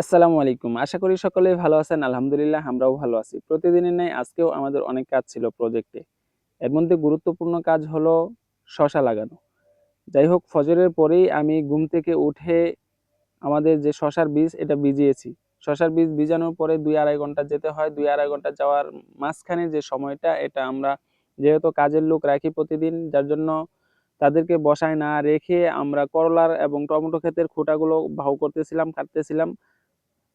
আসসালামু আলাইকুম। আশা করি সকলেই ভালো আছেন, আলহামদুলিল্লাহ আমরাও ভালো আছি। প্রতিদিনের ন্যায় আজকেও আমাদের অনেক কাজ ছিল প্রজেক্টে এর মধ্যে গুরুত্বপূর্ণ কাজ হলো শশা লাগানো। যাই হোক, ফজরের পরেই আমি ঘুম থেকে উঠে আমাদের যে শশার বীজ, এটা ভিজিয়েছি। শশার বীজ ভিজানোর পরে দুই আড়াই ঘণ্টা যেতে হয়। দুই আড়াই ঘণ্টা যাওয়ার মাঝখানে যে সময়টা, এটা আমরা যেহেতু কাজের লোক রাখি প্রতিদিন, যার জন্য তাদেরকে বসায় না রেখে আমরা করলার এবং টমেটো ক্ষেতের খোঁটাগুলো ভাউ করতেছিলাম, কাটতেছিলাম।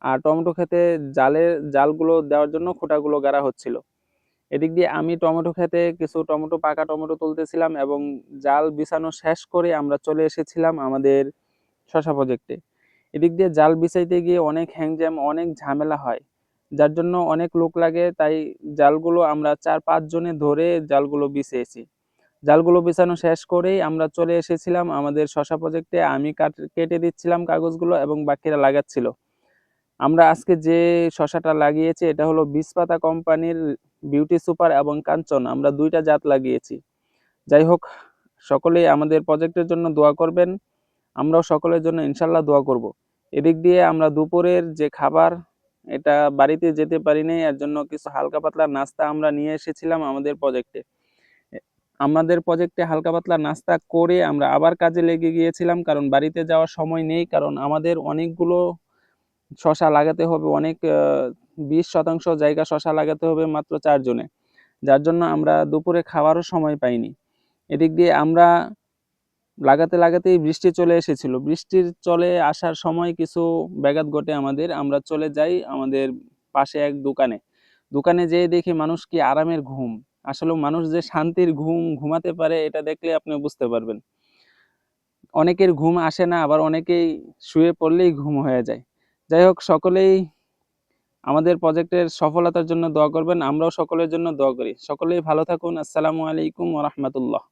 আর টমেটো ক্ষেতে জালের, জালগুলো দেওয়ার জন্য খোঁটাগুলো গাড়া হচ্ছিল। এদিক দিয়ে আমি টমেটো খেতে কিছু টমেটো, পাকা টমেটো তুলতেছিলাম এবং জাল বিছানো শেষ করে আমরা চলে এসেছিলাম আমাদের শশা প্রজেক্টে। এদিক দিয়ে জাল বিছাইতে গিয়ে অনেক হ্যাংজ্যাম, অনেক ঝামেলা হয়, যার জন্য অনেক লোক লাগে। তাই জালগুলো আমরা চার পাঁচ জনে ধরে জালগুলো বিছিয়েছি জালগুলো বিছানো শেষ করেই আমরা চলে এসেছিলাম আমাদের শশা প্রজেক্টে আমি কেটে দিচ্ছিলাম কাগজগুলো এবং বাকিরা লাগাচ্ছিল। আমরা আজকে যে শশাটা লাগিয়েছি, এটা হলো বিষপাতা কোম্পানির বিউটি সুপার এবং কাঞ্চন আমরা দুইটা জাত লাগিয়েছি। যাই হোক, সকলেই আমাদের প্রজেক্টের জন্য দোয়া করবেন। আমরাও সকলের জন্য ইনশাল্লাহ দোয়া করব। এদিক দিয়ে আমরা দুপুরের যে খাবার, এটা বাড়িতে যেতে পারিনি এর জন্য কিছু হালকা পাতলা নাস্তা আমরা নিয়ে এসেছিলাম আমাদের প্রজেক্টে আমাদের প্রজেক্টে হালকা পাতলা নাস্তা করে আমরা আবার কাজে লেগে গিয়েছিলাম, কারণ বাড়িতে যাওয়ার সময় নেই, কারণ আমাদের অনেকগুলো শশা লাগাতে হবে, অনেক বিশ শতাংশ জায়গা শশা লাগাতে হবে মাত্র চারজনে যার জন্য আমরা দুপুরে খাওয়ারও সময় পাইনি। এদিক দিয়ে আমরা লাগাতে লাগাতেই বৃষ্টি চলে এসেছিল। বৃষ্টির চলে আসার সময় কিছু ব্যাঘাত ঘটে আমাদের, আমরা চলে যাই আমাদের পাশে এক দোকানে। দোকানে যেয়ে দেখি মানুষ কি আরামের ঘুম। আসলে মানুষ যে শান্তির ঘুম ঘুমাতে পারে, এটা দেখলে আপনি বুঝতে পারবেন। অনেকের ঘুম আসে না, আবার অনেকেই শুয়ে পড়লেই ঘুম হয়ে যায়। যাই হোক, সকলেই আমাদের প্রজেক্টের সফলতার জন্য দোয়া করবেন, আমরাও সকলের জন্য দোয়া করি। সকলেই ভালো থাকুন, আসসালামু আলাইকুম রহমতুল্লাহ।